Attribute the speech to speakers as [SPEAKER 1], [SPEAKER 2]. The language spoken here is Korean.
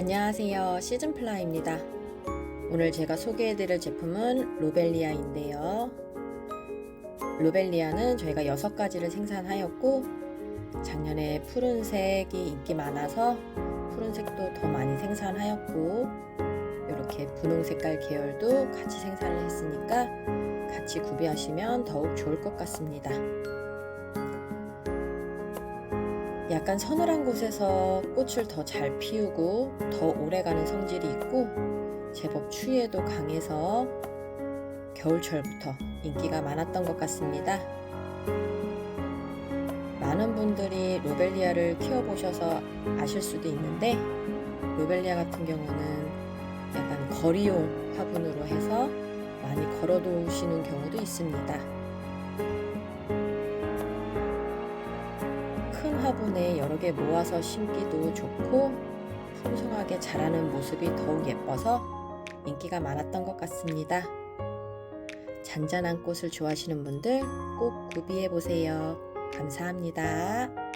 [SPEAKER 1] 안녕하세요. 시즌플라입니다. 오늘 제가 소개해드릴 제품은 로벨리아인데요. 로벨리아는 저희가 6가지를 생산하였고 작년에 푸른색이 인기 많아서 푸른색도 더 많이 생산하였고 이렇게 분홍 색깔 계열도 같이 생산을 했으니까 같이 구비하시면 더욱 좋을 것 같습니다. 약간 서늘한 곳에서 꽃을 더 잘 피우고 더 오래가는 성질이 있고 제법 추위에도 강해서 겨울철부터 인기가 많았던 것 같습니다. 많은 분들이 로벨리아를 키워보셔서 아실 수도 있는데 로벨리아 같은 경우는 약간 거리용 화분으로 해서 많이 걸어 두시는 경우도 있습니다. 큰 화분에 여러 개 모아서 심기도 좋고 풍성하게 자라는 모습이 더욱 예뻐서 인기가 많았던 것 같습니다. 잔잔한 꽃을 좋아하시는 분들 꼭 구비해 보세요. 감사합니다.